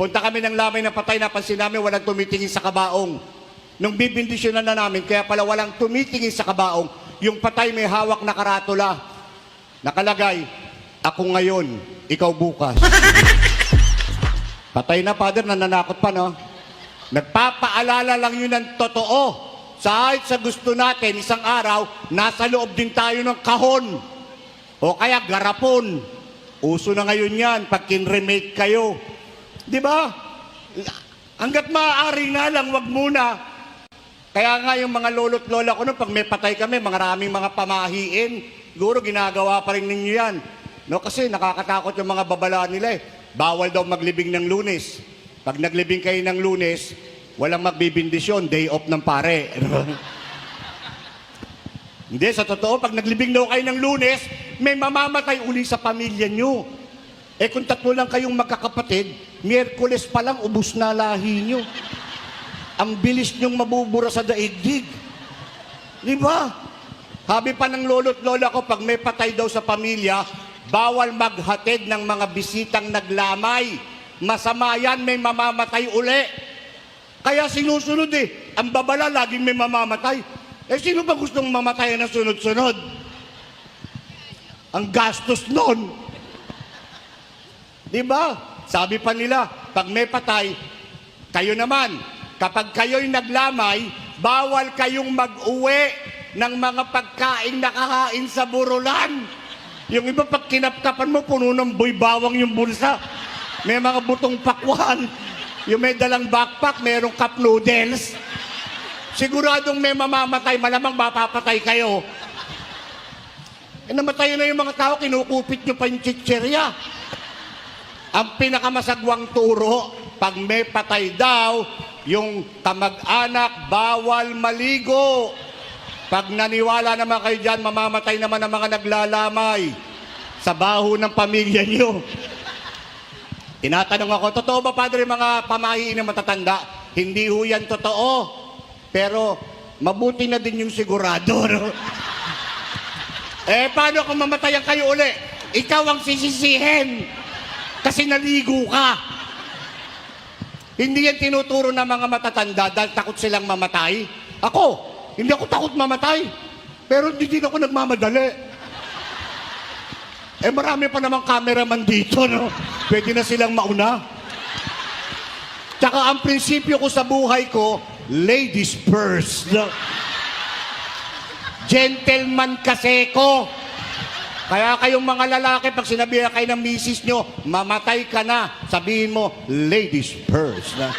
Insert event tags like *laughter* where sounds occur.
Punta kami ng lamay na patay, napansin namin walang tumitingin sa kabaong. Nung bibindisyonan na namin, kaya pala walang tumitingin sa kabaong, yung patay may hawak na karatula. Nakalagay, ako ngayon, ikaw bukas. patay na, Father, nananakot pa, no? Nagpapaalala lang yun ng totoo. Kahit sa gusto natin, isang araw, nasa loob din tayo ng kahon. O kaya garapon. Uso na ngayon yan, pag kin-remake kayo. Di ba? Hanggat maaari nga lang, wag muna. Kaya nga yung mga lolo't lola ko, no, pag may patay kami, maraming mga pamahiin, siguro ginagawa pa rin ninyo yan. No, kasi nakakatakot yung mga babala nila eh. Bawal daw maglibing ng lunes. Pag naglibing kayo ng lunes, walang magbibindisyon, day off ng pare. *laughs* Hindi, sa totoo, pag naglibing daw kayo ng lunes, may mamamatay uli sa pamilya nyo. Eh kung tatlo lang kayong magkakapatid, Miyerkules pa lang ubus na lahi nyo. Ang bilis nyong mabubura sa daigdig. Di ba? Habi pa ng lolo't lola ko, pag may patay daw sa pamilya, bawal maghatid ng mga bisitang naglamay. Masama yan, may mamamatay uli. Kaya sinusunod eh. Ang babala, laging may mamamatay. Eh, sino ba gustong mamatay na sunod-sunod? Ang gastos nun. Di ba? Sabi pa nila, pag may patay, kayo naman, kapag kayo'y naglamay, bawal kayong mag-uwi ng mga pagkain nakahain sa burulan. Yung iba pag kinapkapan mo, puno ng boy bawang yung bulsa. May mga butong pakwan. Yung may dalang backpack, merong cup noodles. Siguradong may mamamatay, malamang mapapatay kayo. Eh, namatay na yung mga tao, kinukupit nyo pa yung chicherya. Ang pinakamasagwang turo, pag may patay daw, yung kamag-anak, bawal maligo. Pag naniwala naman kayo dyan, mamamatay naman ang mga naglalamay sa baho ng pamilya niyo. Tinatanong ako, totoo ba, Padre, mga pamahiin na matatanda? Hindi ho yan totoo. Pero, mabuti na din yung sigurado, *laughs* no? eh, paano kung mamatayan kayo uli? Ikaw ang sisisihin. Kasi naligo ka. Hindi yan tinuturo ng mga matatanda dahil takot silang mamatay. Ako, hindi ako takot mamatay. Pero hindi din ako nagmamadali. Eh marami pa namang cameraman dito, no? Pwede na silang mauna. Tsaka ang prinsipyo ko sa buhay ko, ladies first. No? Gentleman kasi ko. Kaya kayong mga lalaki, pag sinabi na kayo ng misis nyo, mamatay ka na, sabihin mo, ladies first. Na.